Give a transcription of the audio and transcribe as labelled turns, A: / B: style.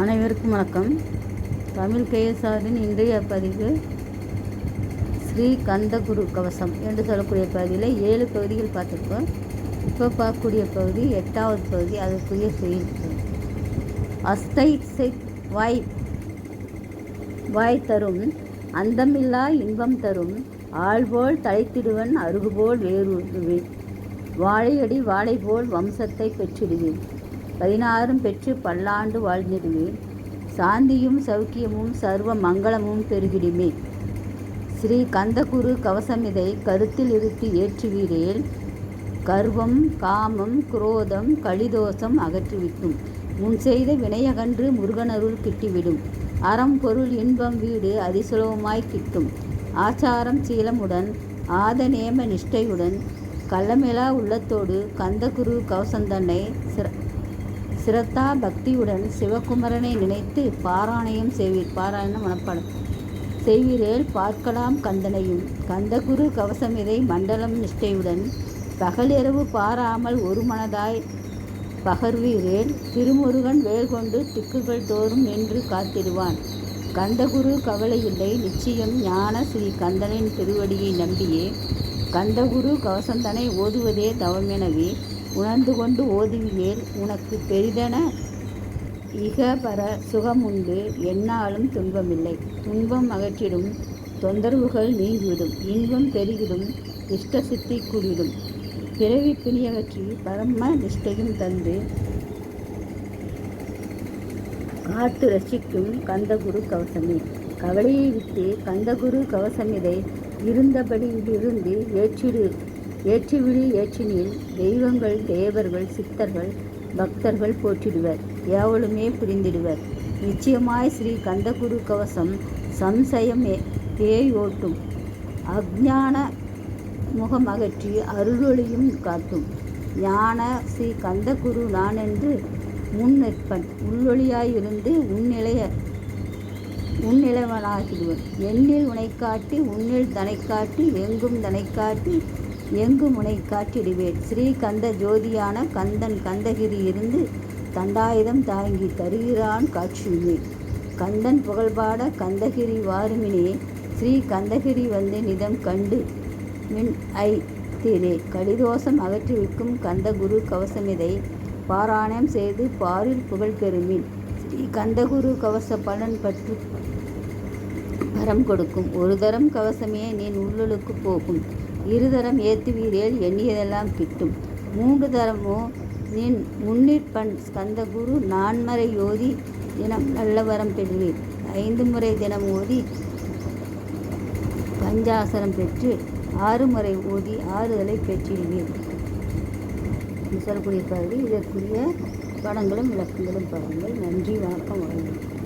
A: அனைவருக்கும் வணக்கம். தமிழ் கேஎஸ்ஆரின் இன்றைய பதிவு ஸ்ரீ கந்தகுரு கவசம் என்று சொல்லக்கூடிய பகுதியில் ஏழு பகுதிகள் பார்த்துருக்கோம். இப்போ பார்க்கக்கூடிய பகுதி எட்டாவது பகுதி அதற்குரிய செய்தி அஸ்தை செக் வாய் வாய் தரும் அந்தமில்லா இன்பம் தரும் ஆள்போல் தலைத்திடுவன் அருகுபோல் வேறு வாழையடி வாழை போல் வம்சத்தை பெற்றிடுவேன். பதினாறும் பெற்று பல்லாண்டு வாழ்ந்திடுமே. சாந்தியும் சௌக்கியமும் சர்வ மங்களமும் பெருகிடுமே. ஸ்ரீ கந்தகுரு கவசமிதை கருத்தில் இருத்தி ஏற்றுவீரேல். கர்வம் காமம் குரோதம் கலிதோஷம் அகற்றிவிட்டும். முன் செய்த வினையகன்று முருகனருள் கிட்டிவிடும். அறம் பொருள் இன்பம் வீடு அதிசுலபமாய் கிட்டும். ஆச்சாரம் சீலமுடன் ஆத நேம நிஷ்டையுடன் கள்ளமிலா உள்ளத்தோடு கந்தகுரு கவசந்தன்னை சிற சிரத்தா பக்தியுடன் சிவகுமரனை நினைத்து பாராயணம் செய்வீர். பாராயணம் மனப்பாடம். செய்வீரேல் பார்க்கலாம் கந்தனையும். கந்தகுரு கவசமிதை மண்டலம் நிஷ்டையுடன் பகலிரவு பாராமல் ஒரு மனதாய் பகர்வீரேல் திருமுருகன் வேல் கொண்டு திக்குகள் தோறும் நின்று காத்திடுவான். கந்தகுரு கவலையில்லை நிச்சயம் ஞான ஸ்ரீ கந்தனின் திருவடியை நம்பியே கந்தகுரு கவசந்தனை ஓதுவதே தவமெனவே உணர்ந்து கொண்டு ஓதுவியேல் உனக்கு பெரிதென இகபர சுகமுண்டு என்னாலும் துன்பமில்லை. துன்பம் அகற்றிடும் தொந்தரவுகள் நீங்கிவிடும். இன்பம் பெருகிடும் இஷ்ட சித்தி கூடிடும் பிறவி பிணியகற்றி பரம நிஷ்டையும் தந்து காத்து ரசிக்கும் கந்தகுரு கவசமே. கவலையை விட்டு கந்தகுரு கவசமிதை இருந்தபடியிலிருந்து ஏற்றிடு. ஏற்றுவிழி ஏற்றினில் தெய்வங்கள் தேவர்கள் சித்தர்கள் பக்தர்கள் போற்றிடுவர். ஏவலுமே புரிந்திடுவர். நிச்சயமாய் ஸ்ரீ கந்தகுரு கவசம் சம்சயம் பேய் ஓட்டும் அஜான முகம் அகற்றி அருளொளியும் காட்டும். ஞான ஸ்ரீ கந்தகுரு நான் என்று முன் நிற்பன். உள்ளொளியாயிருந்து உன்னிலைய உன்னிலவனாகிடுவன். எண்ணில் உனை காட்டி உன்னில் தனை காட்டி எங்கும் தனை காட்டி எங்கு முனை காட்டிடுவேன். ஸ்ரீகந்த ஜோதியான கந்தன் கந்தகிரி இருந்து தண்டாயுதம் தாங்கி தருகிறான் காட்சியுமே. கந்தன் புகழ்பாட கந்தகிரி வாருமினே ஸ்ரீ கந்தகிரி வந்து நிதம் கண்டு மின் ஐ தீரே கடிதோஷம் அகற்றிவிக்கும் கந்தகுரு கவசமிதை பாராயணம் செய்து பாரில் புகழ் பெறுமின். ஸ்ரீ கந்தகுரு கவச பலன் பற்று வரம் கொடுக்கும். ஒரு தரம் கவசமே நீ உள்ளுக்கு போகும். இருதரம் ஏத்துவீரேல் எண்ணியதெல்லாம் கிட்டும். மூன்று தரமோ? நின் முன்னிற்பண் ஸ்கந்த குரு நான்மறை ஓதி தினம் நல்ல வரம் பெறுவீர் ஐந்து முறை தினம் ஓதி பஞ்சாசனம் பெற்று ஆறு முறை ஓதி ஆறுதலை பெற்றிடுவீர் சொல்லக்கூடிய பகுதி இதற்குரிய படங்களும் விளக்கங்களும் பாருங்கள் நன்றி வணக்கம் வழங்கும்